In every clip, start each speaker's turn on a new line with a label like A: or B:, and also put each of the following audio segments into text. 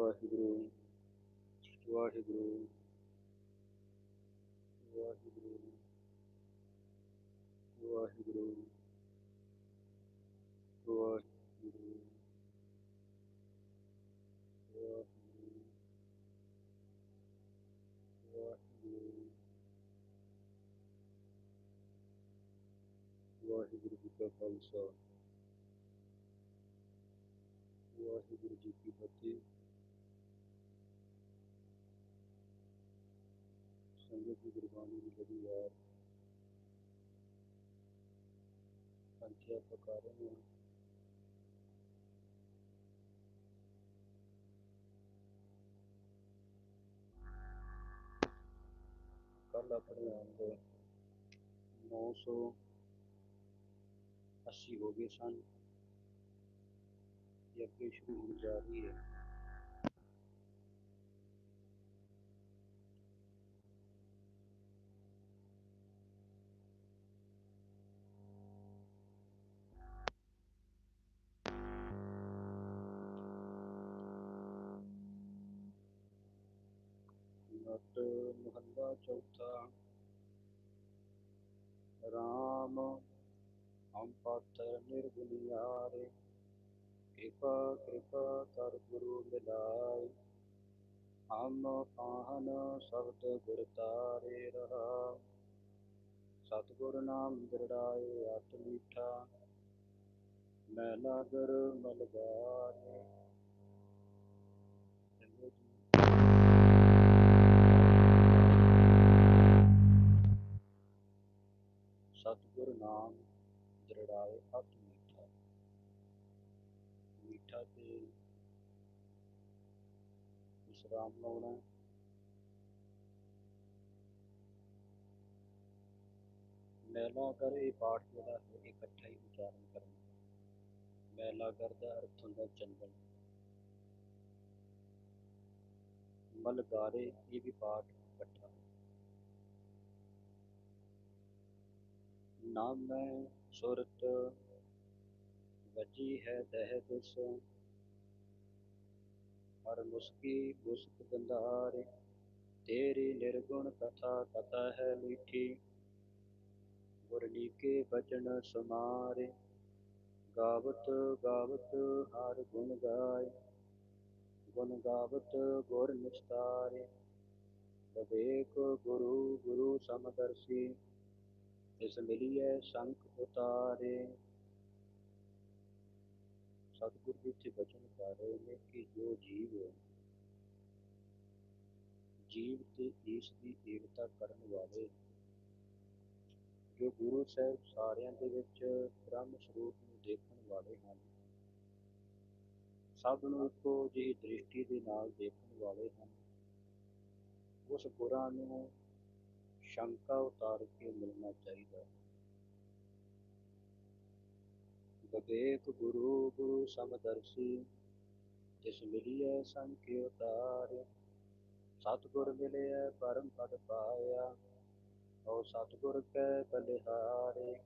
A: ਵਾਹਿਗੁਰੂ ਵਾਹਿਗੁਰੂ ਵਾਹਿਗੁਰੂ ਵਾਹਿਗੁਰੂ ਵਾਹਿਗੁਰੂ ਵਾਹਿਗੁਰੂ ਵਾਹਿਗੁਰੂ ਵਾਹਿਗੁਰੂ ਜੀ ਕਾ ਖਾਲਸਾ ਵਾਹਿਗੁਰੂ ਜੀ ਕੀ ਫਤਿਹ की भी लगी यार पका रहे हैं कल अपने आंदे नौ सौ अस्सी हो गए सन यज्ञ शुरू होने जा रही है ਮਹੱਲਾ ਚੌਥਾ। ਰਾਮ, ਹਮ ਨਿਰਗੁਣਿਆਰੇ, ਕਿਰਪਾ ਕਿਰਪਾ ਕਰ ਗੁਰੂ ਮਿਲਾਏ। ਹਮ ਪਾਹਨ ਸ਼ਬਦ ਗੁਰ ਤਾਰੇ ਰਹਾ। ਸਤਿਗੁਰ ਨਾਮ ਦ੍ਰਿੜਾਏ ਅਤ ਮੀਠਾ। ਮੈਂ ਲਾਗਰ ਮਲਗਾਰੇ ਮੀਠਾ ਤੇ ਵਿਸਰਾਮ ਲਾਉਣਾ ਮੈਲਾ ਕਰ ਇਹ ਪਾਠ ਜਿਹੜਾ ਹੈ ਇਕੱਠਾ ਹੀ ਉਚਾਰਨ ਕਰਨਾ ਮੈਲਾ ਕਰ ਦਾ ਅਰਥ ਹੁੰਦਾ ਚੰਦਨ। ਮਲਗਾਰੇ ਇਹ ਵੀ ਪਾਠ ਇਕੱਠਾ ਨਾਮ ਮੈਂ ਸੁਰਤ ਵਜੀ ਹੈ ਦਹਿ ਦਿਸ। ਹਰ ਮੁਸਕੀ ਮੁਸਕ ਗੰਧਾਰੇ ਤੇਰੀ ਨਿਰਗੁਣ ਕਥਾ ਕਥਾ ਹੈ ਮੀਠੀ। ਗੁਰਲੀਕੇ ਬਚਨ ਸਮਾਰੇ, ਗਾਵਤ ਗਾਵਤ ਹਰ ਗੁਣ ਗਾਏ। ਗੁਣ ਗਾਵਤ ਗੁਰ ਨਿਸਤਾਰੇ, ਵਿਵੇਕ ਗੁਰੂ ਗੁਰੂ ਸਮਦਰਸੀ। ਇਸ ਮਿਲੀਐ ਸੰਖ ਉਤਾਰੇ। ਸਤਿਗੁਰ ਜੀ ਇੱਥੇ ਬਚਨ ਕਰ ਰਹੇ ਨੇ ਕਿ ਜੋ ਜੀਵ ਜੀਵ ਤੇ ਈਸ਼ ਦੀ ਏਕਤਾ ਕਰਨ ਵਾਲੇ ਜੋ ਗੁਰੂ ਸਾਹਿਬ ਸਾਰਿਆਂ ਦੇ ਵਿੱਚ ਬ੍ਰਹਮ ਸਰੂਪ ਨੂੰ ਦੇਖਣ ਵਾਲੇ ਹਨ, ਸਭ ਨੂੰ ਇੱਕੋ ਜਿਹੀ ਦ੍ਰਿਸ਼ਟੀ ਦੇ ਨਾਲ ਦੇਖਣ ਵਾਲੇ ਹਨ। ਉਸ ਗੁਰਾਂ ਨੂੰ ਸ਼ੰਕਾ ਉਤਾਰ ਕੇ ਮਿਲਣਾ ਚਾਹੀਦਾ ਹੈ। ਵਿਵੇਕ ਗੁਰੂ ਗੁਰੂ ਸਮਦਰਸੀ ਜਿਸ ਮਿਲੀਐ ਸੰਖਿ ਉਤਾਰੇ ਸਤਿਗੁਰ ਮਿਲਿਆ ਪਰਮ ਪਦ ਪਾਇਆ ਓ ਸਤਿਗੁਰ ਕੈ ਬਲਿਹਾਰੇ।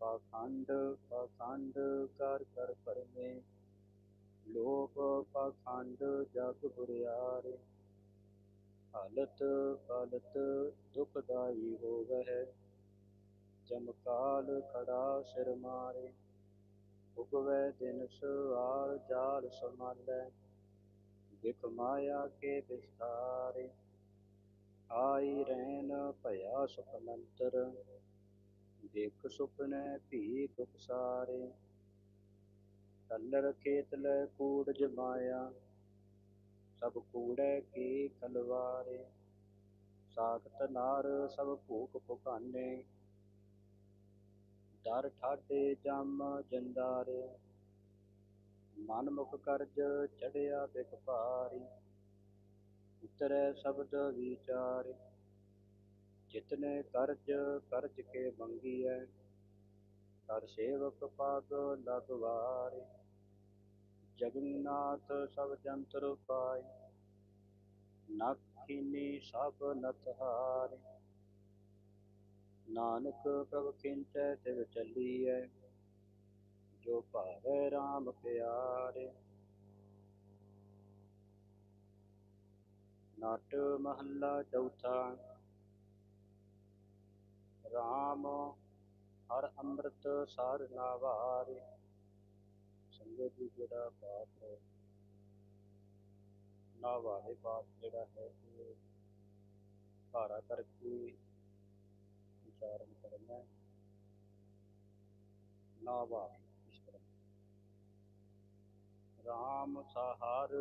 A: ਪਾਖੰਡ ਪਾਖੰਡ ਕਰ ਕਰ ਪਰਮੇ। ਲੋਭ ਪਾਖੰਡ ਜਗ ਬੁਰਿਆਰੇ। ਹਾਲਤ ਹਾਲਤ ਦੁਖਦਾਈ ਹੋਵੈ ਜਮਕਾਲ ਖੜਾ ਸਿਰ ਮਾਰੇ। ਉਗਵੈ ਦਿਨ ਸੁਆਲ ਜਾਲ ਸਮਾਲੈ ਵਿਖ ਮਾਇਆ ਕੇ ਵਿਸਤਾਰੇ। ਆਈ ਰੈਨ ਭਇਆ ਸੁਪਨੰਤਰ ਦੇਖ ਸੁਪਨੈ ਭੀ ਦੁਖ ਸਾਰੇ ਕਲਰ ਖੇਤ ਕੂੜ ਜਮਾਇਆ ਸਭ ਕੂੜੈ ਕੀ ਕਲਵਾਰੇ ਸਾਖਤ ਨਾਰ ਸਭ ਭੂਖ ਭੁਖਾਨੇ ਡਰ ਠਾਡੇ ਜਮ ਜੰਦਾਰੇ ਮਨ ਮੁਖ ਕਰਜ ਚੜਿਆ ਬਿਕ ਭਾਰੀ, ਉਤਰੈ ਸ਼ਬਦ ਵਿਚਾਰੇ, ਜਿਤਨੇ ਕਰਜ ਕਰਜ ਕੇ ਮੰਗੀਐ, ਕਰ ਸੇਵਕ ਪਗ ਲਗਵਾਰੇ ਜਗਨਨਾਥ ਸਭ ਜੰਤਰ ਪਾਏ ਨਖਿਨੀ ਸਭ ਨਤਹਾਰੇ ਨਾਨਕ ਪ੍ਰਭ ਖਿੰਚੈ ਤਿਵ ਚੱਲੀਐ, ਜੋ ਭਾਵੈ RAM ਪਿਆਰੇ। ਨਟ ਮਹੱਲਾ ਚੌਥਾ, ਰਾਮ ਹਰ ਅੰਮ੍ਰਿਤ ਸਾਰ ਨਾਵਾਰੇ। ਸੰਗਤ ਜੀ ਜਿਹੜਾ ਪਾਠ ਹੈ, ਨਾਵਾਰੇ ਪਾਠ ਜਿਹੜਾ ਹੈ, ਇਹ ਭਾਰਾ ਕਰਕੇ ਉਚਾਰਨ ਕਰਨਾ ਹੈ। ਰਾਮ ਸਹਾਰ,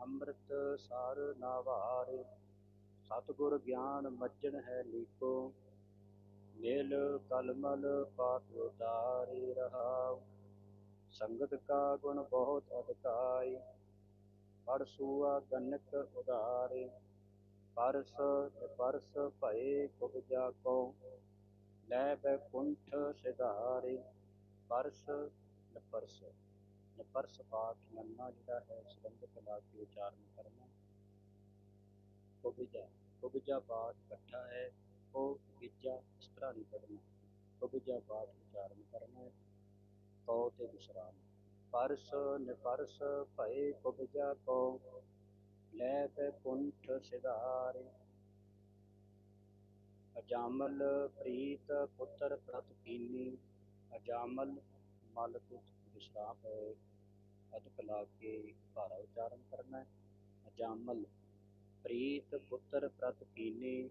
A: ਅੰਮ੍ਰਿਤ ਸਾਰ ਨਾਵਾਰੇ। ਸਤਿਗੁਰ ਗਿਆਨ ਮੱਜਣ ਹੈ ਲੀਕੋ ਮੇਲ ਕਲਮਲ ਪਾਤ ਉਤਾਰੇ ਰਹਾਉ। ਸੰਗਤ ਕਾ ਗੁਣ ਬਹੁਤ ਅਧਿਕਾਈ ਪਰਸੂਆ ਗਨਕ ਉਦਾਰੇ ਪਰਸ ਪਰਸ ਭਏ ਕੁਬਜਾ ਕੋ। ਲੈ ਬੈਕੁੰਠ ਸਿਧਾਰੇ, ਪਰਸ, ਨਪਰਸ। ਨਪਰਸ ਪਾਠ ਨੰਨਾ ਜਿਹੜਾ ਹੈ ਸੰਬੰਧਕ ਲਾ ਕੇ ਉਚਾਰਨ ਕਰਨਾ। ਕੁਬਜਾ ਕੁਬਜਾ ਪਾਠ ਇਕੱਠਾ ਹੈ, ਉਹ ਗਿੱਜਾ ਇਸ ਤਰ੍ਹਾਂ ਨਹੀਂ ਪੜਨਾ ਕੁਬਜਾ ਪਾਠ ਉਚਾਰਨ ਕਰਨਾ ਹੈ ਕਉ ਤੇ ਵਿਸਰਾਮ। ਪਰਸ, ਨਿਪਰਸ ਭਏ ਕੁਬਜਾ ਕੋ। ਲੈ ਤੇ ਕੁੰਠ ਸਿਧਾਰੇ। ਅਜਾਮਲ ਪ੍ਰੀਤ ਪੁੱਤਰ ਪ੍ਰਤ ਕੀਨੀ, ਅਜਾਮਲ ਮਲ ਤੁਤ ਵਿਸਰਾਮ ਹੈ ਅਦਕ ਲਾ ਕੇ ਭਾਰਾ ਉਚਾਰਨ ਕਰਨਾ। ਹੈ ਅਜਾਮਲ ਪ੍ਰੀਤ ਪੁੱਤਰ ਪ੍ਰਤ ਕੀਨੀ,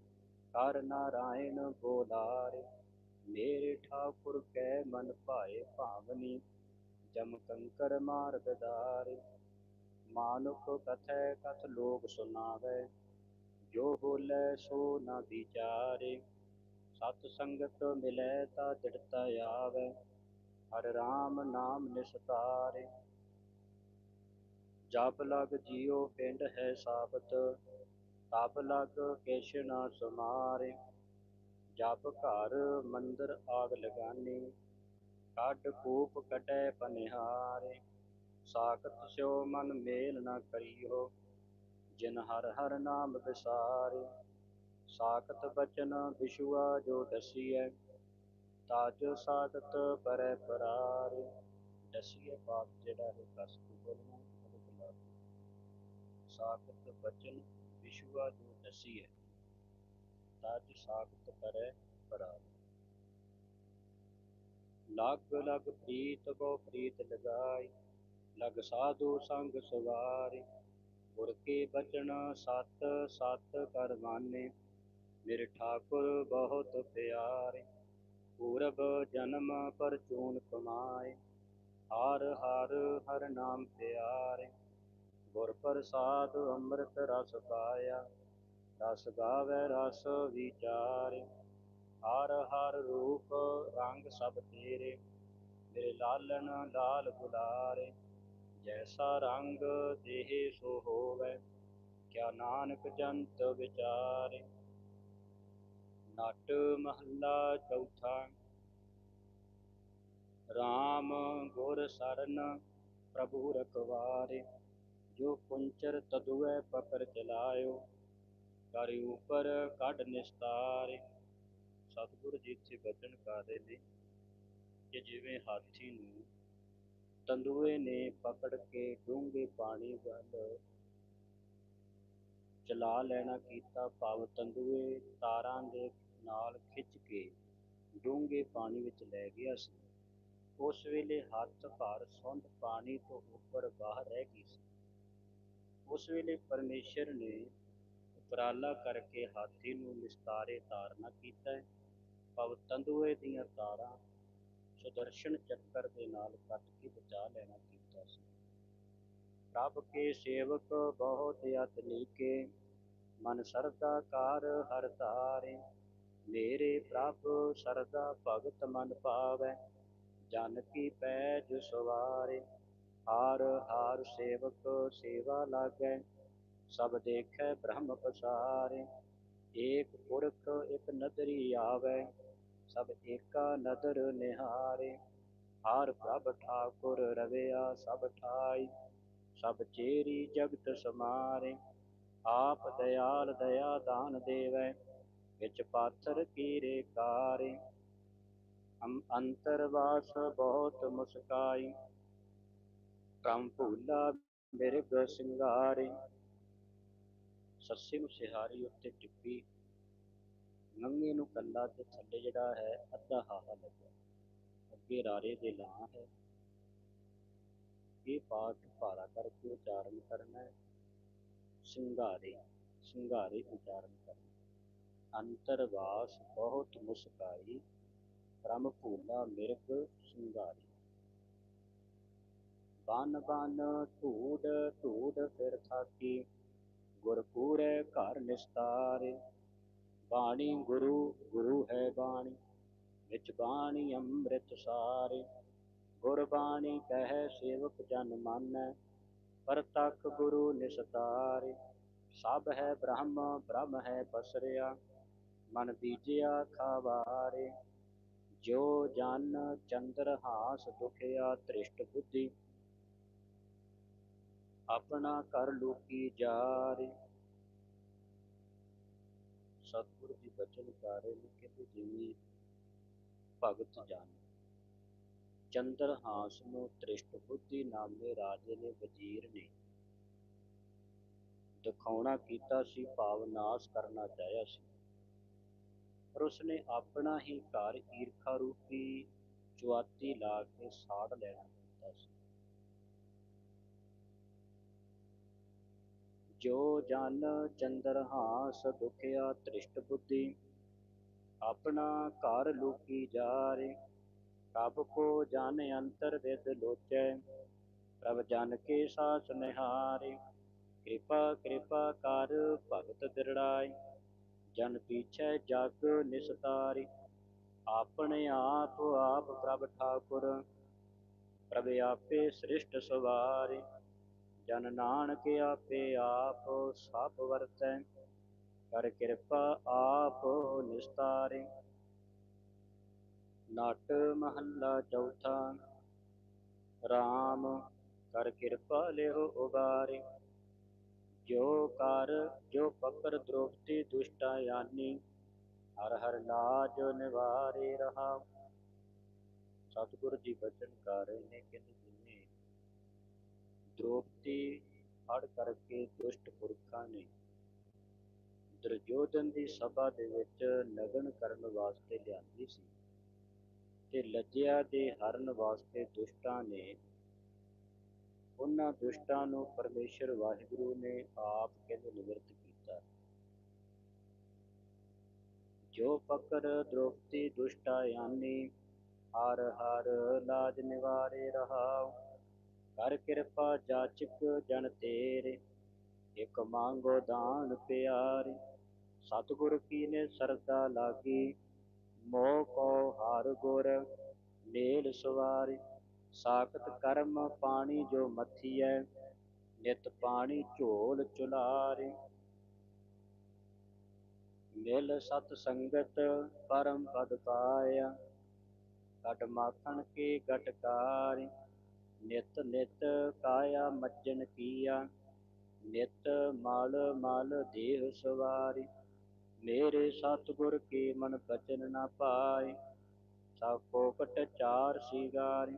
A: ਕਰ ਨਾਰਾਇਣ ਬੋਲਾਰੇ। ਮੇਰੇ ਠਾਕੁਰ ਕੈ ਮਨ ਭਾਏ ਭਾਵਨੀ, ਜਮ ਕੰਕਰ ਮਾਰ ਮਾਨੁਖ ਕਥੈ ਕਥ ਲੋਕ ਸੁਨਾਵੇ ਜੋ ਬੋਲੇ ਸੋ ਨਾ ਵਿਚਾਰੇ। ਸਤ ਸੰਗਤ ਮਿਲੈ ਤਾ ਦਿੜਤਾ ਆਵੇ, ਹਰ ਰਾਮ ਨਾਮ ਨਿਸਤਾਰੇ। ਜਪ ਲਗ ਜਿਉ ਪਿੰਡ ਹੈ ਸਾਬਤ, ਤਪ ਲਗ ਕਿਛ ਨਾ ਸਮਾਰੇ। ਜਪ ਘਰ ਮੰਦਰ ਆਗ ਲਗਾਨੀ, ਕੱਢ ਕੂਪ ਕਟੈ ਬਨਿਹਾਰੇ ਸਾਖਤ ਸਿਓ ਮਨ ਮੇਲ ਨਾ ਕਰਿਓ, ਜਿਨ ਹਰ ਹਰ ਨਾਮ ਵਿਸਾਰੇ। ਸਾਖਤ ਬਚਨ ਵਿਸ਼ੁਆ ਜੋ ਦਸੀਐ ਤਾਜ ਸਾਖਤ ਪਰੈ ਪਰਾਰੇ। ਦਸੀਐ ਬਾਤ ਜਿਹੜਾ ਹੈ ਕਸ ਕੇ ਬੋਲਣਾ, ਉਹਦੇ ਖਿਲਾਫ ਸਾਖਤ ਬਚਨ ਵਿਸ਼ੁਆ ਜੋ ਦਸੀਐ ਤਾਜ ਸਾਖਤ ਪਰੈ ਪਰਾਰੇ। ਲਗ ਲਗ ਪ੍ਰੀਤ ਕੋ ਪ੍ਰੀਤ ਲਗਾਈ ਲਗ ਸਾਧੂ ਸੰਗ ਸਵਾਰੇ, ਗੁਰ ਕੇ ਬਚਨ ਸਤ ਸਤ ਕਰ ਮਾਨੇ, ਮੇਰੇ ਠਾਕੁਰ ਬਹੁਤ ਪਿਆਰੇ, ਪੂਰਬ ਜਨਮ ਪਰਚੂਨ ਕਮਾਏ, ਹਰ ਹਰ ਹਰ ਨਾਮ ਪਿਆਰੇ, ਗੁਰ ਪ੍ਰਸਾਦ ਅੰਮ੍ਰਿਤ ਰਸ ਪਾਇਆ, ਰਸ ਗਾਵੇ ਰਸ ਵਿਚਾਰੇ, ਹਰ ਹਰ ਰੂਪ ਰੰਗ ਸਭ ਤੇਰੇ, ਮੇਰੇ ਲਾਲਨ ਲਾਲ ਗੁਲਾਰੇ ਜੈਸਾ ਰੰਗ ਦੇਹ ਸੋ ਹੋਵੇ, ਕਿਆ ਨਾਨਕ ਜੰਤ ਵਿਚਾਰੇ। ਨਟ ਮਹੱਲਾ ਚੌਥਾ RAM ਗੁਰ ਸਰਨ ਪ੍ਰਭੂ ਰਖਵਾਰੇ। ਜੋ ਪੁੰਚਰ ਤਦੁਐ ਪਕੜ ਚਲਾਇਓ ਕਰ ਉਪਰ ਕੱਢ ਨਿਸਤਾਰੇ। ਸਤਿਗੁਰ ਜੀ ਇੱਥੇ ਬਚਨ ਕਰ ਰਹੇ ਨੇ ਕਿ ਜਿਵੇਂ ਹਾਥੀ ਨੂੰ ਤੰਦੂਏ ਨੇ ਪਕੜ ਕੇ ਡੂੰਘੇ ਪਾਣੀ ਵੱਲ ਚਲਾ ਲੈਣਾ ਕੀਤਾ, ਭਾਵ ਤੰਦੂਏ ਤਾਰਾਂ ਦੇ ਨਾਲ ਖਿੱਚ ਕੇ ਡੂੰਘੇ ਪਾਣੀ ਵਿੱਚ ਲੈ ਗਿਆ ਸੀ। ਉਸ ਵੇਲੇ ਹੱਥ ਭਰ ਸੁੰਡ ਪਾਣੀ ਤੋਂ ਉੱਪਰ ਬਾਹਰ ਰਹਿ ਗਈ ਸੀ। ਉਸ ਵੇਲੇ ਪਰਮੇਸ਼ਰ ਨੇ ਉਪਰਾਲਾ ਕਰਕੇ ਹਾਥੀ ਨੂੰ ਨਿਸਤਾਰੇ ਤਾਰਨਾ ਕੀਤਾ। ਹੈ ਭਵ ਤੰਦੂਏ ਦੀਆਂ ਤਾਰਾਂ ਸੁਦਰਸ਼ਨ ਚੱਕਰ ਦੇ ਨਾਲ ਕੱਟ ਕੇ ਬਚਾ ਲੈਣਾ ਕੀਤਾ ਸੀ। ਪ੍ਰਭ ਕੇ ਸੇਵਕ ਬਹੁਤ ਅਤਨੀਕੇ ਮਨ ਸਰਦਾ ਕਾਰ ਹਰ ਧਾਰੇ। ਮੇਰੇ ਪ੍ਰਭ ਸਰਦਾ ਭਗਤ ਮਨ ਪਾਵੈ ਜਨ ਕੀ ਪੈਜ ਸਵਾਰੇ। ਹਾਰ ਹਾਰ ਸੇਵਕ ਸੇਵਾ ਲਾਗੈ, ਸਭ ਦੇਖੈ ਬ੍ਰਹਮ ਪਸਾਰੇ। ਏਕ ਪੁਰਖ ਇਕ ਨਦਰੀ ਆਵੈ ਸਭ ਏਕਾ ਨਦਰ ਨਿਹਾਰੇ, ਹਾਰ ਪ੍ਰਭ ਠਾਕੁਰ ਰਵਿਆ ਸਭ ਠਾਈ, ਸਭ ਚੇਰੀ ਜਗਤ ਸਮਾਰੇ, ਆਪ ਦਇਆਲ ਦਇਆ ਦਾਨ ਦੇਵੈ, ਵਿੱਚ ਪਾਥਰ ਕੀਰੇ ਕਾਰੇ। ਹਮ ਅੰਤਰਵਾਸ ਬਹੁਤ ਮੁਸਕਾਈ, ਕੰਮ ਭੂਲਾ ਮਿਰਗ ਸਿੰਗਾਰੇ। ਸੱਸੇ ਨੂੰ ਸਿਹਾਰੀ ਉੱਤੇ ਟਿੱਪੀ ਨੰਗੇ ਨੂੰ ਕੱਲਾ ਤੇ ਥੱਲੇ ਜਿਹੜਾ ਹੈ, ਅੱਧਾ ਹਾਹਾ ਲੱਗਿਆ। ਅੱਗੇ ਰਾਰੇ ਦੇ ਲਾਂ ਹੈ। ਇਹ ਪਾਠ ਭਾਰਾ ਕਰਕੇ ਉਚਾਰਨ ਕਰਨਾ ਹੈ। ਸਿੰਗਾਰੇ ਸਿੰਗਾਰੇ ਉਚਾਰਨ ਕਰਨਾ ਅੰਤਰਵਾਸ ਬਹੁਤ ਮੁਸਕਾਈ ਪ੍ਰਮ ਭੂਲਾ ਮਿਰਗ ਸਿੰਗਾਰੀ। ਬਨ ਬਨ ਢੂਡ ਢੂਡ ਫਿਰ ਥਾਕੀ, ਗੁਰਪੂਰੇ ਘਰ ਨਿਸਤਾਰੇ। ਬਾਣੀ ਗੁਰੂ ਗੁਰੂ ਹੈ ਬਾਣੀ, ਵਿੱਚ ਬਾਣੀ ਅੰਮ੍ਰਿਤ ਸਾਰੇ। ਗੁਰਬਾਣੀ ਕਹਿ, ਸੇਵਕ ਜਨ ਮਾਨੈ ਪਰਤਖ ਗੁਰੂ ਨਿਸਤਾਰੇ। ਸਭ ਹੈ ਬ੍ਰਹਮ ਬ੍ਰਹਮ ਹੈ ਪਸਰਿਆ ਮਨ ਬੀਜਿਆ ਖਾਵਾਰੇ। ਜੋ ਜਨ ਚੰਦਰ ਹਾਸ ਦੁਖਿਆ, ਤ੍ਰਿਸ਼ਟ ਬੁੱਧੀ, ਆਪਣਾ ਕਰ ਲੋਕੀ ਜਾਰੇ। ਸਤਿਗੁਰ ਦੀ ਬਚਨ ਕਾਰੇ ਨੇ ਕਹਿੰਦੇ ਜਿਵੇਂ ਭਗਤ ਜਨ ਚੰਦਰ ਹਾਸ ਨੂੰ ਤ੍ਰਿਸ਼ਟ ਬੁੱਧੀ ਨਾਮੇ ਰਾਜੇ ਨੇ ਵਜ਼ੀਰ ਨੇ ਦਿਖਾਉਣਾ ਕੀਤਾ ਸੀ ਭਾਵ ਨਾਸ ਕਰਨਾ ਚਾਹਿਆ ਸੀ। ਪਰ ਉਸਨੇ ਆਪਣਾ ਹੀ ਘਰ ਈਰਖਾ ਰੂਪੀ ਚੁਆਤੀ ਲਾ ਕੇ ਸਾੜ ਲੈਣਾ। ਜੋ ਜਨ ਚੰਦਰ ਹਾਸ ਦੁਖਿਆ ਤ੍ਰਿਸ਼ਟ ਬੁੱਧੀ, ਆਪਣਾ ਘਰ ਲੋਕੀ ਜਾਰੇ, ਪ੍ਰਭ ਕੋ ਜਨ ਅੰਤਰ ਵਿਦ ਲੋਚੈ, ਪ੍ਰਭ ਜਨ ਕੇ ਸਾਸ ਨਿਹਾਰੇ, ਕਿਰਪਾ ਕਿਰਪਾ ਕਰ ਭਗਤ ਦਿਰੜਾਈ ਜਨ ਪੀਛੈ ਜਗ ਨਿਸਤਾਰੀ, ਆਪਣੇ ਆਪ ਆਪ ਪ੍ਰਭ ਠਾਕੁਰ, ਪ੍ਰਭ ਆਪੇ ਸ੍ਰਿਸ਼ਟ ਸਵਾਰੇ। ਜਨ ਨਾਨਕ ਆਪੇ ਆਪ ਸਭ ਵਰਤੈ, ਕਰ ਕਿਰਪਾ ਆਪ ਨਿਸਤਾਰੇ। ਨਟ ਮਹੱਲਾ ਚੌਥਾ RAM ਕਰ ਕਿਰਪਾ ਲਿਓ ਉਬਾਰੇ। ਜੋ ਕਰ, ਜੋ ਪਕਰ ਦ੍ਰੋਪਤੀ ਦੁਸ਼ਟਾ ਯਾਨੀ, ਹਰ ਹਰ ਲਾਜ ਨਿਵਾਰੇ ਰਹਾ ਸਤਿਗੁਰ ਜੀ ਬਚਨ ਕਰ ਰਹੇ ਨੇ ਕਿ ਜਿਨੇ ਦ੍ਰੋਪਤੀ ਫੜ ਕਰਕੇ ਦੁਸ਼ਟ ਪੁਰਖਾਂ ਨੇ ਦੁਰਯੋਧਨ ਦੀ ਸਭਾ ਦੇ ਵਿੱਚ ਨਗਨ ਕਰਨ ਵਾਸਤੇ ਲਿਆਂਦੀ ਸੀ ਤੇ ਲੱਜਿਆ ਦੇ ਹਰਨ ਵਾਸਤੇ ਦੁਸ਼ਟਾਂ ਨੇ ਉਹਨਾਂ ਦੁਸ਼ਟਾਂ ਨੂੰ ਪਰਮੇਸ਼ਰ ਵਾਹਿਗੁਰੂ ਨੇ ਆਪ ਕਹਿੰਦੇ ਨਿਵਰਤ ਕੀਤਾ। ਜੋ ਪਕਰ ਦ੍ਰੋਪਤੀ ਦੁਸ਼ਟਾ ਯਾਨੀ ਹਰ ਹਰ ਲਾਜ ਨਿਵਾਰੇ ਰਹਾਉ ਕਰ ਕਿਰਪਾ ਜਾਚਕ ਜਨ ਤੇਰੇ, ਇਕ ਮੰਗੋ ਦਾਨ ਪਿਆਰੇ। ਸਤਿਗੁਰ ਕੀ ਸਰਦਾ ਲਾਗੀ, ਮੋਹ ਕੋ ਹਰ ਗੁਰ ਨੀਲ ਸਵਾਰੇ। ਸਾਖਤ ਕਰਮ ਪਾਣੀ ਜੋ ਮਥੀਐ, ਨਿਤ ਪਾਣੀ ਝੋਲ ਚੁਲਾਰੇ। ਮਿਲ ਸਤ ਸੰਗਤ ਪਰਮ ਪਦ ਪਾਇਆ ਕਟ ਮਾਖਣ ਕੇ ਗਟਕਾਰੇ। ਨਿਤ ਨਿਤ ਕਾਇਆ ਮੱਜਨ ਕੀਆ, ਨਿਤ ਮਲ ਮਲ ਦੇਹ ਸਵਾਰੀ। ਮੇਰੇ ਸਤਿਗੁਰ ਕੀ ਮਨ ਬਚਨ ਨਾ ਪਾਏ ਸਭ ਕੋਕਟ ਚਾਰ ਸਿਗਾਰੀ।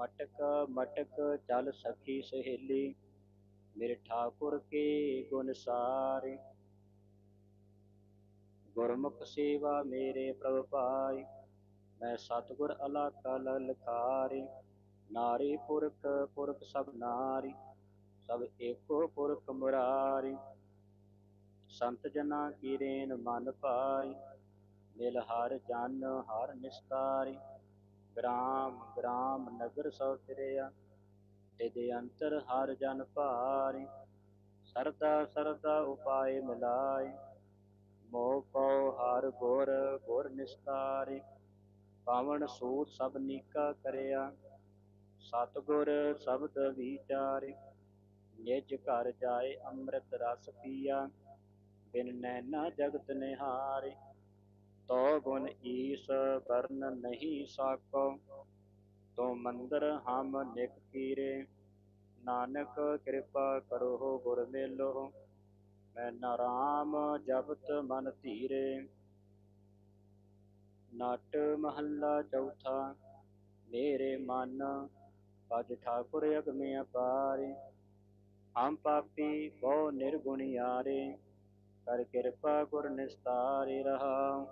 A: ਮਟਕ ਮਟਕ ਚਲ ਸਖੀ ਸਹੇਲੀ, ਮੇਰੇ ਠਾਕੁਰ ਕੇ ਗੁਣ ਸਾਰੇ। ਗੁਰਮੁਖ ਸੇਵਾ ਮੇਰੇ ਪ੍ਰਭ ਪਾਈ, ਮੈਂ ਸਤਿਗੁਰ ਅਲਾਕਾ ਲਲਕਾਰੇ ਨਾਰੀ ਪੁਰਖ ਪੁਰਖ ਸਭ ਨਾਰੀ, ਸਭ ਏਕੋ ਪੁਰਖ ਮੁਰਾਰੀ। ਸੰਤ ਜਨਾ ਕੀ ਰੇਨ ਮਨ ਪਾਈ ਮਿਲ ਹਰ ਜਨ ਹਰ ਨਿਸਤਾਰੀ। ਗ੍ਰਾਮ ਗ੍ਰਾਮ ਨਗਰ ਸੋ ਫਿਰਿਆ ਤਿਦੇ ਅੰਤਰ ਹਰ ਜਨ ਭਾਰੀ। ਸਰਦਾ ਸਰਦਾ ਉਪਾਏ ਮਿਲਾਏ ਮੋਹ ਕਉ ਹਰ ਗੁਰ ਗੁਰ ਨਿਸਤਾਰੇ। ਪਾਵਨ ਸੂਤ ਸਭ ਨੀਕਾ ਕਰਿਆ ਸਤਗੁਰ ਸ਼ਬਦ ਵਿਚਾਰੇ, ਨਿਜ ਘਰ ਜਾਏ ਅੰਮ੍ਰਿਤ ਰਸ ਪੀਆ, ਬਿਨ ਨੈਣਾ ਜਗਤ ਨਿਹਾਰੇ। ਤੋ ਗੁਣ ਈਸ ਵਰਨ ਨਹੀਂ ਸਾਕੋ, ਤੋ ਮੰਦਰ ਹਮ ਨਿਕ ਕੀਰੇ। ਨਾਨਕ ਕਿਰਪਾ ਕਰੋ ਗੁਰ ਮੇਲੋ, ਮੈਂ ਨਾਰਾਮ ਜਪਤ ਮਨ ਧੀਰੇ। ਨਟ ਮਹੱਲਾ ਚੌਥਾ, ਮੇਰੇ ਮਨ ਭਜ ਠਾਕੁਰ ਅਗਮੇ ਅਪਾਰੇ ਹਮ ਪਾਪੀ ਬਹੁ ਨਿਰਗੁਣਿਆਰੇ ਕਰ ਕਿਰਪਾ ਗੁਰ ਨਿਸਤਾਰੇ ਰਹਾ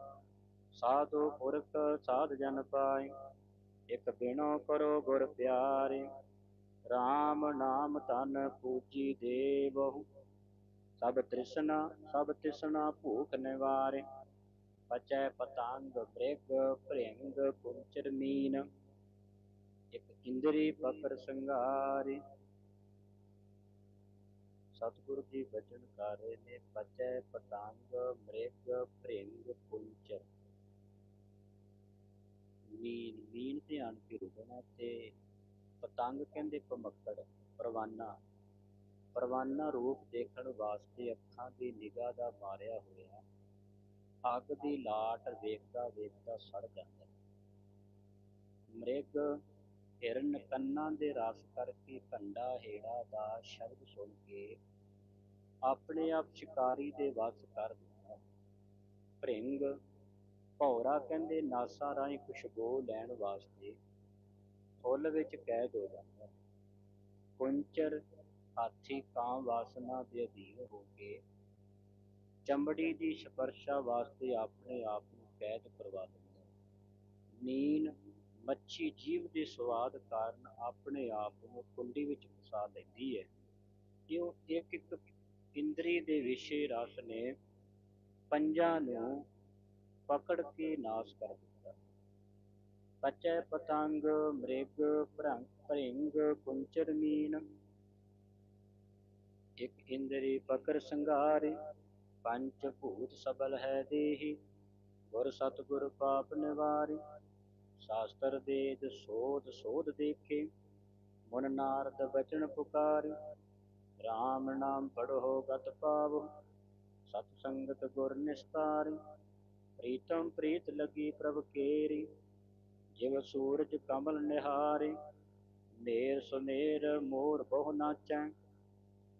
A: ਸਾਧੂ ਪੁਰਖ ਸਾਧ ਜਨ ਪਾਏ, ਇਕ ਬਿਨੋ ਕਰੋ ਗੁਰ ਪਿਆਰੇ। RAM ਨਾਮ ਤਨ ਪੂਜੀ ਦੇਵਹੁ। ਸਭ ਤ੍ਰਿਸ਼ਨਾ ਸਭ ਤ੍ਰਿਸ਼ਨਾ ਭੂਖ ਨਿਵਾਰੇ। ਪਚੈ ਪਤੰਗ ਬ੍ਰਿਗ ਭ੍ਰਿੰਗ ਕੁੰਚਰ ਮੀਨ। ਇੰਦਰੀ ਪਕਰ ਸੰਘਾਰੇ ਸਤਿਗੁਰੂ ਜੀ ਬਚਨ ਕਰ ਨੇ ਪਚੈ ਪਤੰਗ, ਮ੍ਰਿਗ ਭ੍ਰਿੰਗ ਕੁੰਚਰ ਮੀਨ ਮੀਨ ਧਿਆਨ ਕੇ ਰੁਕਣਾ ਤੇ ਪਤੰਗ ਕਹਿੰਦੇ ਭਮੱਕੜ ਪਰਵਾਨਾ। ਪਰਵਾਨਾ ਰੂਪ ਦੇਖਣ ਵਾਸਤੇ ਅੱਖਾਂ ਦੀ ਨਿਗਾਹ ਦਾ ਮਾਰਿਆ ਹੋਇਆ। ਅੱਗ ਦੀ ਲਾਟ ਵੇਖਦਾ ਵੇਖਦਾ ਸੜ ਜਾਂਦਾ। ਮ੍ਰਿਗ ਹਿਰਨ ਕੰਨਾਂ ਦੇ ਰਸ ਕਰਕੇ ਕੰਡਾ ਹੇੜਾ ਦਾ ਸ਼ਬਦ ਸੁਣ ਕੇ ਆਪਣੇ ਆਪ ਸ਼ਿਕਾਰੀ ਦੇ ਵਸ ਕਰ ਦਿੰਦਾ ਭ੍ਰਿੰਗ ਭੌਰਾ ਕਹਿੰਦੇ ਨਾਸਾ ਰਾਹੀਂ ਖੁਸ਼ਬੂ ਲੈਣ ਵਾਸਤੇ ਫੁੱਲ ਵਿੱਚ ਕੈਦ ਹੋ ਜਾਂਦਾ। ਕੁੰਚਰ ਹਾਥੀ ਕਾਂ ਵਾਸਨਾ ਦੇ ਅਧੀਨ ਹੋ ਕੇ ਚਮੜੀ ਦੀ ਸਪਰਸ਼ਾ ਵਾਸਤੇ ਆਪਣੇ ਆਪ ਨੂੰ ਕੈਦ ਕਰਵਾ ਦਿੰਦਾ। ਨੀਨ ਮੱਛੀ ਜੀਵ ਦੇ ਸਵਾਦ ਕਾਰਨ ਆਪਣੇ ਆਪ ਨੂੰ ਕੁੰਡੀ ਵਿੱਚ ਫਸਾ ਲੈਂਦੀ ਹੈ। ਕਿਉਂ? ਇੱਕ ਇੱਕ ਇੰਦਰੀ ਦੇ ਵਿਸ਼ੇ ਰਸ ਨੇ ਪੰਜਾਂ ਨੂੰ ਪਕੜ ਕੇ ਨਾਸ਼ ਕਰ ਦਿੱਤਾ। ਪਚੈ ਪਤੰਗ, ਮ੍ਰਿਗ, ਭ੍ਰੰਗ, ਭ੍ਰਿੰਗ, ਕੁੰਚਰ ਮੀਨ। ਇਕ ਇੰਦਰੀ ਪਕਰ ਸੰਘਾਰੇ ਪੰਚ ਭੂਤ ਸਬਲ ਹੈ ਦੇਹੀ। ਗੁਰ ਸਤਗੁਰ ਪਾਪ ਨਿਵਾਰੀ। ਸ਼ਾਸਤਰ ਦੇਦ ਸੋਧ ਸੋਧ ਦੇਖੇ। ਮਨ ਨਾਰਦ ਬਚਨ ਪੁਕਾਰੇ RAM ਨਾਮ ਪੜੋ ਗਤ ਪਾਵੋ। ਸਤ ਸੰਗਤ ਗੁਰ ਨਿਸਤਾਰੇ, ਪ੍ਰੀਤਮ ਪ੍ਰੀਤ ਲਗੀ ਪ੍ਰਭ ਕੇਰੀ। ਜਿਵ ਸੂਰਜ ਕਮਲ ਨਿਹਾਰੇ, ਨੇਰ ਸੁਨੇਰ ਮੋਰ ਬਹੁ ਨਾਚੈ।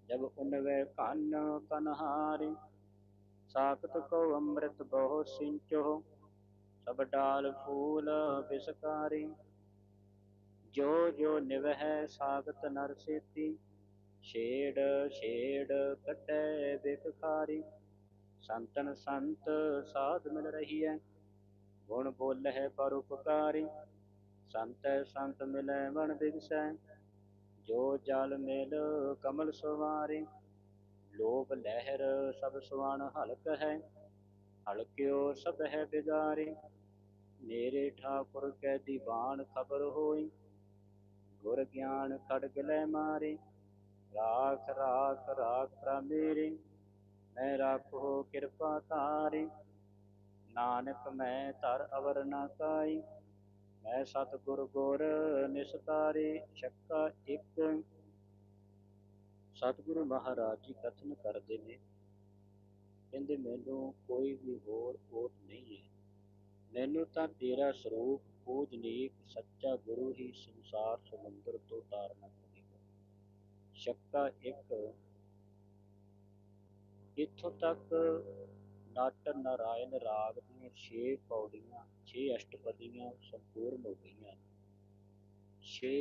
A: ਜਬ ਉਨਵੇ ਕੰਨ ਕਨਹਾਰੇ, ਸਾਖਤ ਕੋ ਅੰਮ੍ਰਿਤ ਬਹੁ ਸਿੰਚੋ। ਸਭ ਡਾਲ ਫੂਲ ਬਿਸਕਾਰੀ, ਜੋ ਜੋ ਨਿਵਹਿ ਸਾਗਤ ਨਰ ਸੇਤੀ, ਛੇੜ ਛੇੜ ਕਟੈ ਬਿਕ ਸੰਤਨ ਸੰਤ ਸਾਧ ਮਿਲ ਰਹੀ ਹੈ ਗੁਣ ਬੋਲਹਿ ਪਰ ਉਪਕਾਰੀ। ਸੰਤ ਸੰਤ ਮਿਲੈ ਮਨ ਬਿਗਸੈ, ਜੋ ਜਲ ਮਿਲ ਕਮਲ ਸੁਵਾਰੀ। ਲੋਭ ਲਹਿਰ ਸਭ ਸੁਆਣ ਹਲਕ ਹੈ ਹਲਕਿਓ ਸਭ ਹੈ ਬਿਗਾਰੀ। ਮੇਰੇ ਠਾਕੁਰ ਕੈ ਦੀਵਾਨ ਖਬਰ ਹੋਈ। ਗੁਰ ਗਿਆਨ ਖੜਗ ਲੈ ਮਾਰੇ। ਰਾਖ ਰਾਖ ਰਾਖ ਰਾ ਮੇਰੇ। ਮੈਂ ਰਾਖੋ ਕਿਰਪਾ ਤਾਰੇ ਨਾਨਕ ਮੈਂ ਧਰ ਅਵਰ ਨਾ ਕਾਈ ਮੈਂ ਸਤਿਗੁਰ ਗੁਰ ਨਿਸਤਾਰੇ ਸ਼ੱਕਾ ਇੱਕ। ਸਤਿਗੁਰੂ ਮਹਾਰਾਜ ਜੀ ਕਥਨ ਕਰਦੇ ਨੇ। ਕਹਿੰਦੇ, ਮੈਨੂੰ ਕੋਈ ਵੀ ਹੋਰ ਓਟ ਨਹੀਂ ਹੈ। ਮੈਨੂੰ ਤਾਂ ਤੇਰਾ ਸਰੂਪ ਪੂਜਨੀਕ ਸੱਚਾ ਗੁਰੂ ਹੀ ਸੰਸਾਰ ਸਮੁੰਦਰ ਤੋਂ ਤਾਰਨਾ ਕਰੇਗਾ। ਸ਼ੱਕਾ ਇੱਕ, ਇੱਥੋਂ ਤੱਕ ਨਟ ਨਾਰਾਇਣ ਰਾਗ ਦੀਆਂ 6 ਪੌੜੀਆਂ 6 ਅਸ਼ਟਪਦੀਆਂ ਸੰਪੂਰਨ ਹੋ ਗਈਆਂ 6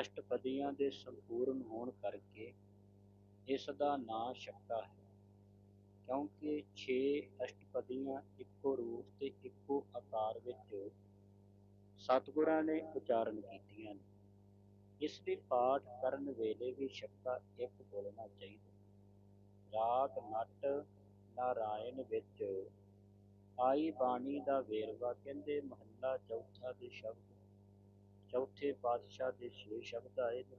A: ਅਸ਼ਟਪਦੀਆਂ ਦੇ ਸੰਪੂਰਨ ਹੋਣ ਕਰਕੇ ਇਸ ਦਾ ਨਾਂ ਸ਼ੱਕਾ ਹੈ। ਕਿਉਂਕਿ ਛੇ ਅਸ਼ਟਪਦੀਆਂ ਇੱਕੋ ਰੂਪ ਤੇ ਇੱਕੋ ਆਕਾਰ ਵਿੱਚ ਸਤਿਗੁਰਾਂ ਨੇ ਉਚਾਰਨ ਕੀਤੀਆਂ ਨੇ। ਇਸ ਲਈ ਪਾਠ ਕਰਨ ਵੇਲੇ ਵੀ ਸ਼ੱਕਾ ਇੱਕ ਬੋਲਣਾ ਚਾਹੀਦਾ ਰਾਗ, ਨਟ, ਨਾਰਾਇਣ ਵਿੱਚ ਆਈ ਬਾਣੀ ਦਾ ਵੇਰਵਾ ਕਹਿੰਦੇ ਮਹੱਲਾ ਚੌਥਾ ਦੇ ਸ਼ਬਦ, ਚੌਥੇ ਪਾਤਸ਼ਾਹ ਦੇ ਛੇ ਸ਼ਬਦ ਆਏ ਨੇ।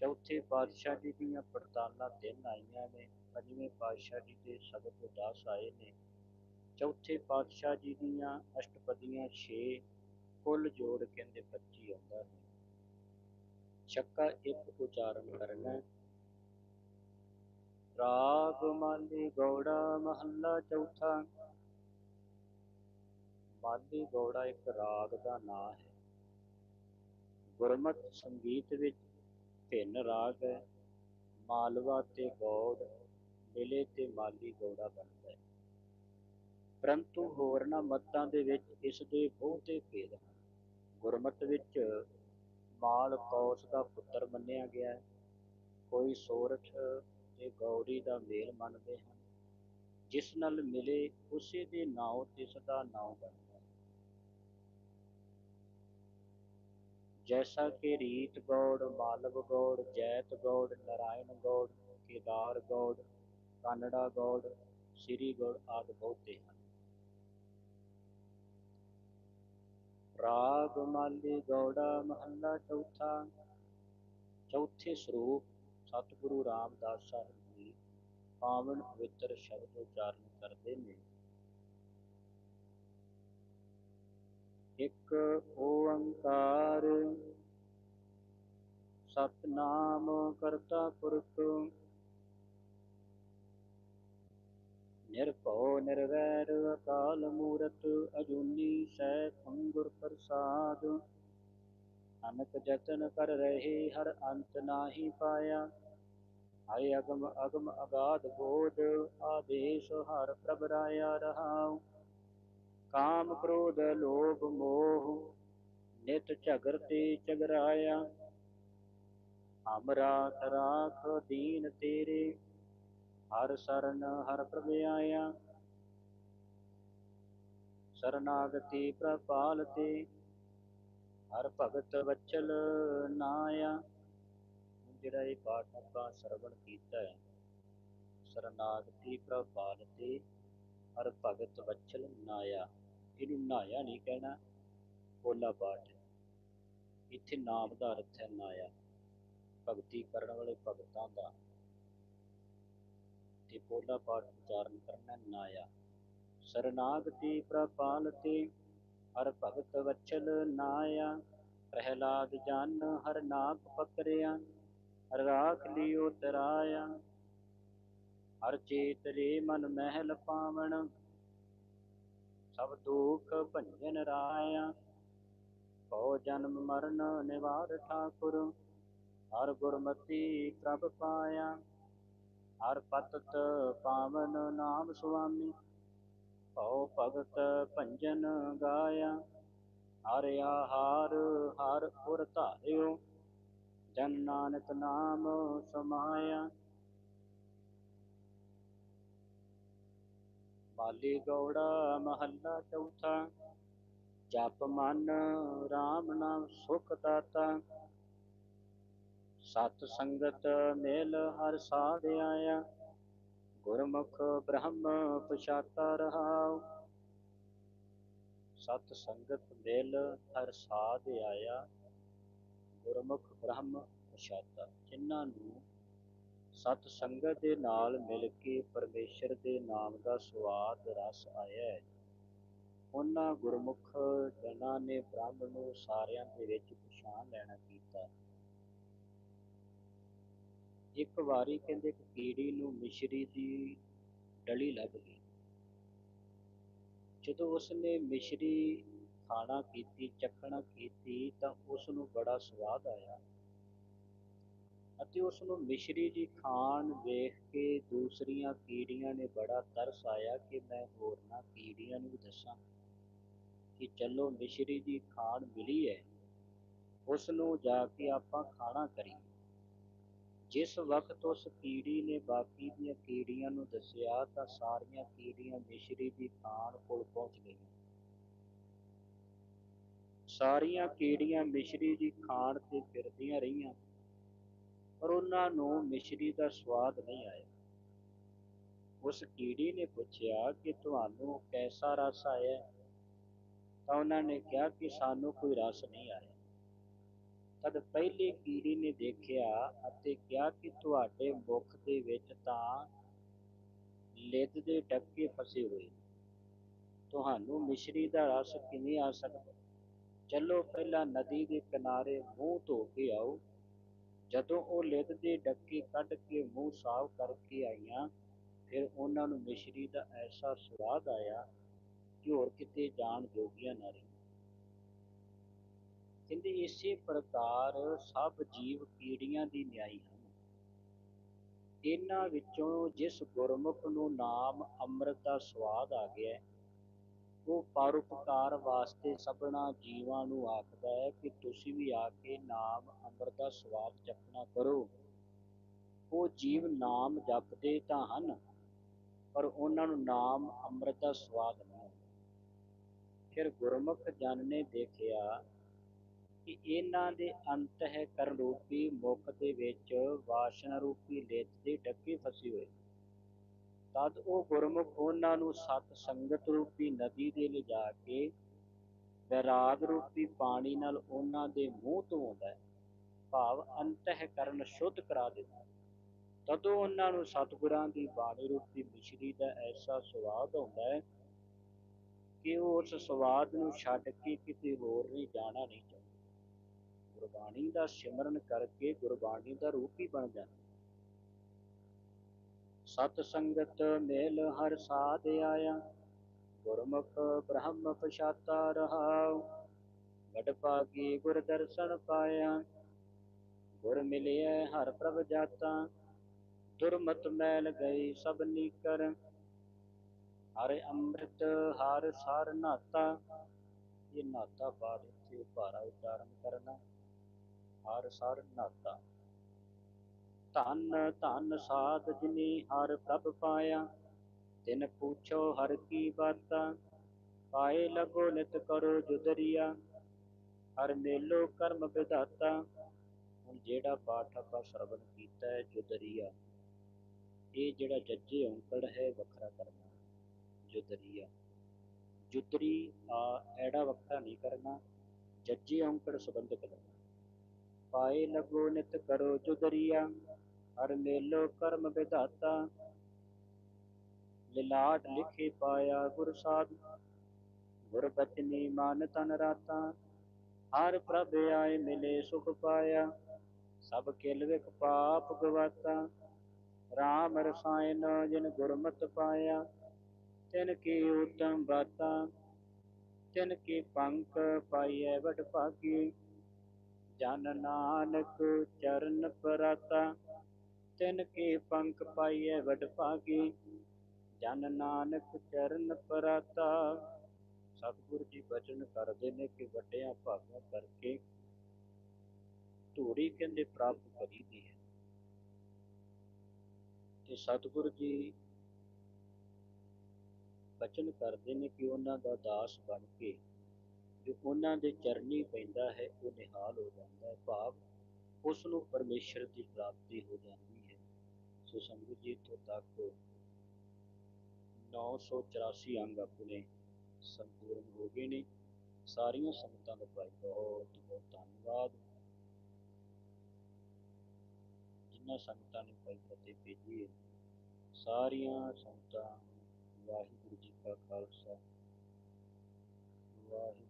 A: ਚੌਥੇ ਪਾਤਸ਼ਾਹ ਜੀ ਦੀਆਂ ਪੜਤਾਲਾਂ ਤਿੰਨ ਆਈਆਂ ਨੇ। ਪੰਜਵੇਂ ਪਾਤਸ਼ਾਹ ਜੀ ਦੇ ਸ਼ਬਦ 10 ਆਏ ਨੇ। ਚੌਥੇ ਪਾਤਸ਼ਾਹ ਜੀ ਦੀਆਂ ਅਸ਼ਟਪਦੀਆਂ 6 ਕੁੱਲ ਜੋੜ ਕਹਿੰਦੇ 25 ਆਉਂਦਾ ਹੈ। ਛੱਕਾ ਇੱਕ ਉਚਾਰਨ ਕਰਨਾ ਰਾਗ ਮਾਲੀ ਗੌੜਾ ਮਹੱਲਾ ਚੌਥਾ। ਮਾਲੀ ਗੌੜਾ ਇੱਕ ਰਾਗ ਦਾ ਨਾਮ ਹੈ। ਗੁਰਮਤ ਸੰਗੀਤ ਵਿੱਚ ਤਿੰਨ ਰਾਗ ਹੈ। ਮਾਲਵਾ ਤੇ ਗੌੜ ਮਿਲੇ ਤੇ ਮਾਲੀ ਗੌੜਾ ਬਣਦਾ ਹੈ। ਪਰੰਤੂ ਹੋਰਨਾਂ ਮਤਾਂ ਦੇ ਵਿੱਚ ਇਸ ਦੇ ਬਹੁਤੇ ਭੇਦ ਹਨ ਗੁਰਮਤਿ ਵਿੱਚ ਮਾਲ ਕੌਸ ਦਾ ਪੁੱਤਰ ਮੰਨਿਆ ਗਿਆ ਹੈ। ਕੋਈ ਸੋਰਠ ਤੇ ਗੌਰੀ ਦਾ ਮੇਲ ਮੰਨਦੇ ਹਨ। ਜਿਸ ਨਾਲ ਮਿਲੇ ਉਸੇ ਦੇ ਨਾਉ ਤਿਸ ਦਾ ਨਾਉ ਬਣਦਾ ਹੈ। ਜੈਸਾ ਕਿ ਰੀਤ ਗੌੜ, ਮਾਲਵ ਗੌੜ, ਜੈਤ ਗੌੜ, ਨਾਰਾਇਣ ਗੌੜ, ਕੇਦਾਰ ਗੌੜ ਕਾਨੜਾ ਗੌੜ, ਸ੍ਰੀ ਗੌੜ ਆਦਿ ਬਹੁਤੇ ਹਨ। ਰਾਗ ਮਾਲੀ ਗੌੜਾ ਮਹੱਲਾ ਚੌਥਾ, ਚੌਥੇ ਸਰੂਪ ਸਤਿਗੁਰੂ ਰਾਮਦਾਸ ਸਾਹਿਬ ਜੀ ਪਾਵਨ ਪਵਿੱਤਰ ਸ਼ਬਦ ਉਚਾਰਨ ਕਰਦੇ ਨੇ। ਇੱਕ ਓੰਕਾਰ, ਸਤਨਾਮ ਕਰਤਾ ਪੁਰਖ ਨਿਰਭਉ ਨਿਰਵੈਰ ਅਕਾਲ ਮੂਰਤ ਅਜੂਨੀ ਸੈ ਗੁਰ ਪ੍ਰਸਾਦ। ਅਨਕ ਜਤਨ ਕਰ ਰਹੇ ਹਰ ਅੰਤ ਨਾਹੀ ਪਾਇਆ। ਹਾਏ ਅਗਮ ਅਗਮ ਅਗਾਧ ਬੋਧ, ਆਦੇਸ਼ ਹਰ ਪ੍ਰਭ ਰਾਇਆ ਰਹਾਉ। ਕਾਮ ਕ੍ਰੋਧ ਲੋਭ ਮੋਹ, ਨਿਤ ਝਗਰ ਤੇ ਝਗਰਾਇਆ। ਅਮਰਾ ਤਰਾਖ ਦੀਨ ਤੇਰੇ ਹਰ ਸਰਨ ਹਰ ਪ੍ਰਭ ਆਇਆ। ਸਰਨਾਗਤੀ ਪ੍ਰਪਾਲ ਤੇ ਹਰ ਭਗਤ ਵਚਲ ਨਾਇਆ। ਜਿਹੜਾ ਇਹ ਪਾਠ ਆਪਾਂ ਸਰਵਣ ਕੀਤਾ ਹੈ, ਸਰਨਾਗਤੀ ਪ੍ਰਪਾਲ ਤੇ ਹਰ ਭਗਤ ਵਚਲ ਨਾਇਆ। ਇਹਨੂੰ ਨਾਇਆ ਨਹੀਂ ਕਹਿਣਾ ਪੋਲਾ ਪਾਠ। ਇੱਥੇ ਨਾਮ ਦਾ ਅਰਥ ਹੈ ਨਾਇਆ। ਭਗਤੀ ਕਰਨ ਵਾਲੇ ਭਗਤਾਂ ਦਾ ਤੇ ਪੋਲਾ ਪਾਠ ਉਚਾਰਨ ਕਰਨਾ ਨਾਇਆ। ਸਰਨਾਗਤੀ ਪ੍ਰਪਾਲ ਹਰ ਭਗਤ ਵਚਲ ਨਾਇਆ। ਪ੍ਰਹਿਲਾਦ ਜਨ ਹਰ ਨਾਕ ਪਕਰਿਆ ਹਰ ਰਾਖ ਲਿਓ ਤਰਾਇਆ। ਹਰ ਚੇਤ ਰੇ ਮਨ ਮਹਿਲ ਪਾਵਣ, ਸਭ ਦੁਖ ਭੰਜਨ ਰਾਇਆ। ਭਉ ਜਨਮ ਮਰਨ ਨਿਵਾਰ ਠਾਕੁਰ, ਹਰ ਗੁਰਮਤੀ ਪ੍ਰਭ ਪਾਇਆ। ਹਰ ਪਤਤ ਪਾਵਨ ਨਾਮ ਸੁਆਮੀ। ਭਉ ਭਗਤ ਭੰਜਨ ਗਾਇਆ, ਹਰ ਆਹਾਰ ਹਰ ਪੁਰ ਧਾਰਿਓ, ਜਨ ਨਾਨਕ ਨਾਮ ਸਮਾਇਆ। ਬਾਲੀ ਗੌੜਾ ਮਹੱਲਾ ਚੌਥਾ, ਜਪ ਮਨ RAM ਨਾਮ ਸੁਖ ਦਾਤਾ। ਸਤ ਸੰਗਤ ਮੇਲ ਹਰ ਸਾਧ ਆਇਆ ਗੁਰਮੁਖ ਬ੍ਰਹਮ ਪਛਾਤਾ ਰਹਾਉ। ਸਤ ਸੰਗਤ ਮੇਲ ਹਰ ਸਾਧ ਆਇਆ ਗੁਰਮੁਖ ਬ੍ਰਹਮ ਪਛਾਤਾ। ਜਿਨ੍ਹਾਂ ਨੂੰ ਸਤ ਸੰਗਤ ਦੇ ਨਾਲ ਮਿਲ ਕੇ ਪਰਮੇਸ਼ਰ ਦੇ ਨਾਮ ਦਾ ਸਵਾਦ ਰਸ ਆਇਆ ਹੈ। ਉਹਨਾਂ ਗੁਰਮੁਖ ਜਨਾਂ ਨੇ ਬ੍ਰਹਮ ਨੂੰ ਸਾਰਿਆਂ ਦੇ ਵਿੱਚ ਪਛਾਣ ਲੈਣਾ ਕੀਤਾ। ਇੱਕ ਵਾਰੀ ਕਹਿੰਦੇ ਇੱਕ ਕੀੜੀ ਨੂੰ ਮਿਸ਼ਰੀ ਦੀ ਡਲੀ ਲੱਗ ਗਈ। ਜਦੋਂ ਉਸਨੇ ਮਿਸ਼ਰੀ ਖਾਣਾ ਕੀਤੀ, ਚੱਖਣਾ ਕੀਤੀ, ਤਾਂ ਉਸ ਨੂੰ ਬੜਾ ਸਵਾਦ ਆਇਆ ਅਤੇ ਉਸ ਨੂੰ ਮਿਸ਼ਰੀ ਜੀ ਖਾਣ ਵੇਖ ਕੇ ਦੂਸਰੀਆਂ ਕੀੜੀਆਂ ਨੇ ਬੜਾ ਤਰਸ ਆਇਆ ਕਿ ਮੈਂ ਹੋਰਨਾਂ ਕੀੜੀਆਂ ਨੂੰ ਵੀ ਦੱਸਾਂ ਕਿ ਚਲੋ ਮਿਸ਼ਰੀ ਜੀ ਖਾਣ ਮਿਲੀ ਹੈ। ਉਸ ਨੂੰ ਜਾ ਕੇ ਆਪਾਂ ਖਾਣਾ ਕਰੀਏ। ਜਿਸ ਵਕਤ ਉਸ ਕੀੜੀ ਨੇ ਬਾਕੀ ਦੀਆਂ ਕੀੜੀਆਂ ਨੂੰ ਦੱਸਿਆ ਤਾਂ ਸਾਰੀਆਂ ਕੀੜੀਆਂ ਮਿਸ਼ਰੀ ਦੀ ਖਾਣ ਕੋਲ ਪਹੁੰਚ ਗਈਆਂ। ਸਾਰੀਆਂ ਕੀੜੀਆਂ ਮਿਸ਼ਰੀ ਦੀ ਖਾਣ ਤੇ ਫਿਰਦੀਆਂ ਰਹੀਆਂ, ਪਰ ਉਹਨਾਂ ਨੂੰ ਮਿਸ਼ਰੀ ਦਾ ਸਵਾਦ ਨਹੀਂ ਆਇਆ। ਉਸ ਕੀੜੀ ਨੇ ਪੁੱਛਿਆ ਕਿ ਤੁਹਾਨੂੰ ਕੈਸਾ ਰਸ ਆਇਆ? ਤਾਂ ਉਹਨਾਂ ਨੇ ਕਿਹਾ ਕਿ ਸਾਨੂੰ ਕੋਈ ਰਸ ਨਹੀਂ ਆਇਆ। ਤਦ ਪਹਿਲੇ ਕੀੜੀ ਨੇ ਦੇਖਿਆ ਅਤੇ ਕਿਹਾ ਕਿ ਤੁਹਾਡੇ ਮੁਖ ਦੇ ਵਿੱਚ ਤਾਂ ਲਿੱਦ ਦੇ ਡੱਕੇ ਫਸੇ ਹੋਏ ਤੁਹਾਨੂੰ ਮਿਸ਼ਰੀ ਦਾ ਰਸ ਕਿਵੇਂ ਆ ਸਕਦਾ? ਚਲੋ ਪਹਿਲਾਂ ਨਦੀ ਦੇ ਕਿਨਾਰੇ ਮੂੰਹ ਧੋ ਕੇ ਆਓ। ਜਦੋਂ ਉਹ ਲਿੱਦ ਦੇ ਡੱਕੇ ਕੱਢ ਕੇ ਮੂੰਹ ਸਾਫ਼ ਕਰਕੇ ਆਈਆਂ, ਫਿਰ ਉਹਨਾਂ ਨੂੰ ਮਿਸ਼ਰੀ ਦਾ ਐਸਾ ਸਵਾਦ ਆਇਆ ਕਿ ਹੋਰ ਕਿਤੇ ਜਾਣ ਜੋਗੀਆਂ ਨਾ ਰਹੀ ਕਹਿੰਦੇ ਇਸੇ ਪ੍ਰਕਾਰ ਸਭ ਜੀਵ ਕੀੜੀਆਂ ਦੀ ਨਿਆਈ ਹਨ। ਇਹਨਾਂ ਵਿੱਚੋਂ ਜਿਸ ਗੁਰਮੁਖ ਨੂੰ ਨਾਮ ਅੰਮ੍ਰਿਤ ਦਾ ਸਵਾਦ ਆ ਗਿਆ, ਉਹ ਪਰਉਪਕਾਰ ਵਾਸਤੇ ਸਭਨਾ ਜੀਵਾਂ ਨੂੰ ਆਖਦਾ ਹੈ ਕਿ ਤੁਸੀਂ ਵੀ ਆ ਕੇ ਨਾਮ ਅੰਮ੍ਰਿਤ ਦਾ ਸਵਾਦ ਚੱਖਣਾ ਕਰੋ। ਉਹ ਜੀਵ ਨਾਮ ਜਪਦੇ ਤਾਂ ਹਨ, ਪਰ ਉਹਨਾਂ ਨੂੰ ਨਾਮ ਅੰਮ੍ਰਿਤ ਦਾ ਸਵਾਦ ਨਹੀਂ। ਫਿਰ ਗੁਰਮੁਖ ਜਨ ਨੇ ਦੇਖਿਆ ਕਿ ਇਹਨਾਂ ਦੇ ਅੰਤ ਕਰਨ ਰੂਪੀ ਮੁਖ ਦੇ ਵਿੱਚ ਵਾਸ਼ਨਾ ਰੂਪੀ ਲਿੱਤ ਦੇ ਡੱਕੇ ਫਸੀ ਹੋਏ ਤਦ ਉਹ ਗੁਰਮੁਖ ਉਹਨਾਂ ਨੂੰ ਸਤ ਸੰਗਤ ਰੂਪੀ ਨਦੀ ਦੇ ਲਿਜਾ ਕੇ ਵੈਰਾਗ ਰੂਪੀ ਪਾਣੀ ਨਾਲ ਉਹਨਾਂ ਦੇ ਮੂੰਹ ਤੋਂ ਆਉਂਦਾ ਭਾਵ ਅੰਤਹਿਕਰਨ ਸ਼ੁੱਧ ਕਰਾ ਦਿੰਦਾ ਤਦੋਂ ਉਹਨਾਂ ਨੂੰ ਸਤਿਗੁਰਾਂ ਦੀ ਬਾਣੀ ਰੂਪੀ ਮਿਸ਼ਰੀ ਦਾ ਐਸਾ ਸਵਾਦ ਆਉਂਦਾ ਹੈ ਕਿ ਉਹ ਉਸ ਸਵਾਦ ਨੂੰ ਛੱਡ ਕੇ ਕਿਤੇ ਹੋਰ ਨਹੀਂ ਜਾਣਾ ਨਹੀਂ ਚਾਹੁੰਦੇ। ਗੁਰਬਾਣੀ ਦਾ ਸਿਮਰਨ ਕਰਕੇ ਗੁਰਬਾਣੀ ਦਾ ਰੂਪ ਹੀ ਬਣ ਜਾਂਦਾ ਸਤ ਸੰਗਤ ਮੇਲ ਹਰ ਸਾਧ ਆਇਆ, ਗੁਰਮੁਖ ਬ੍ਰਹਮ ਪਛਾਤਾ ਰਹਾਉ ਗੜ ਪਾਗੀ ਗੁਰ ਦਰਸ਼ਨ ਪਾਇਆ। ਗੁਰ ਮਿਲਿਆ ਹਰ ਪ੍ਰਭ ਜਾਤਾ, ਦੁਰਮਤ ਮੈਲ ਗਈ ਸਭ ਨੀਕਰ। ਹਰ ਅੰਮ੍ਰਿਤ ਹਰ ਸਾਰ ਨਾਤਾ, ਇਹ ਨਾਤਾ ਬਾਦ ਇੱਥੇ ਭਾਰਾ ਉਚਾਰਨ ਕਰਨਾ। ਹਰ ਸਰ ਨਾਤਾ। ਧੰਨ ਧੰਨ ਸਾਧ ਜਿਨੀ ਹਰ ਪ੍ਰਭ ਪਾਇਆ। ਤਿਨ ਪੁੱਛੋ ਹਰ ਕੀ ਬਾਤਾਂ ਪਾਏ ਲਗੋ ਨਿਤ ਕਰੋ ਜੁਦਰੀਆ। ਹਰ ਮੇਲੋ ਕਰਮ ਵਿਧਾਤਾ। ਹੁਣ ਜਿਹੜਾ ਪਾਠ ਆਪਾਂ ਸਰਵਣ ਕੀਤਾ ਹੈ ਜੁਦਰੀਆ, ਇਹ ਜਿਹੜਾ ਜੱਜੇ ਔਂਕੜ ਹੈ ਵੱਖਰਾ ਕਰਨਾ, ਜੁਦਰੀਆ। ਜੁਦਰੀ, ਆ, ਐੜਾ ਵੱਖਰਾ ਨਹੀਂ ਕਰਨਾ, ਜੱਜੇ ਔਂਕੜ ਸੰਬੰਧ ਕਰਨਾ। ਪਾਏ ਲਗੋ ਨਿਤ ਕਰੋ ਜੁਦਰੀਆ ਹਰ ਮੇਲੋ ਕਰਮ ਵਿਧਾਤਾ। ਲਿਲਾਟ ਲਿਖੇ ਪਾਇਆ ਗੁਰ ਸਾਧ, ਗੁਰ ਬਚਨੀ ਮਨ ਤਨ ਰਾਤਾ। ਹਰ ਪ੍ਰਭ ਆਏ ਮਿਲੇ ਸੁਖ ਪਾਇਆ, ਸਭ ਕਿਲ ਵਿਖ ਪਾਪ ਗਵਾਤਾ। ਰਾਮ ਰਸਾਇਨ ਜਿਨ ਗੁਰਮਤਿ ਪਾਇਆ, ਤਿਨ ਕੀ ਉਤਮ ਬਾਤਾ। ਤਿਨ ਕੀ ਪੰਕ ਪਾਈਐ ਵਡ ਭਾਗੀ ਜਨ ਨਾਨਕ ਚਰਨ ਪਰਾਤਾ, ਤਿਨ ਕੇ ਪੰਕ ਪਾਈਐ ਵਡ ਭਾਗੀ। ਜਨ ਨਾਨਕ ਚਰਨ ਪਰਾਤਾ, ਸਤਿਗੁਰੂ ਜੀ ਬਚਨ ਕਰਦੇ ਨੇ ਕਿ ਵੱਡਿਆਂ ਭਾਗਾਂ ਕਰਕੇ ਧੂੜੀ ਕਹਿੰਦੇ ਪ੍ਰਾਪਤ ਕਰੀ ਕਰੀਦੀ ਹੈ। ਤੇ ਸਤਿਗੁਰੂ ਜੀ ਬਚਨ ਕਰਦੇ ਨੇ ਕਿ ਉਹਨਾਂ ਦਾ ਦਾਸ ਬਣ ਕੇ ਜੋ ਉਹਨਾਂ ਦੇ ਚਰਨੀ ਪੈਂਦਾ ਹੈ, ਉਹ ਨਿਹਾਲ ਹੋ ਜਾਂਦਾ ਹੈ, ਭਾਵ ਉਸ ਨੂੰ ਪਰਮੇਸ਼ਰ ਦੀ ਪ੍ਰਾਪਤੀ ਹੋ ਜਾਂਦੀ ਹੈ। ਸੋ ਸੰਗਤ ਜੀ, ਇੱਥੋਂ ਤੱਕ 984 ਅੰਗ ਆਪਣੇ ਸੰਪੂਰਨ ਹੋ ਗਏ ਨੇ। ਸਾਰੀਆਂ ਸੰਗਤਾਂ ਦਾ ਭਾਈ ਬਹੁਤ ਬਹੁਤ ਧੰਨਵਾਦ। ਜਿਨ੍ਹਾਂ ਸੰਗਤਾਂ ਨੇ ਭਾਈ ਫਤਿਹ ਭੇਜੀ ਹੈ, ਸਾਰੀਆਂ ਸੰਗਤਾਂ ਵਾਹਿਗੁਰੂ ਜੀ ਕਾ ਖਾਲਸਾ, ਵਾਹਿਗੁਰੂ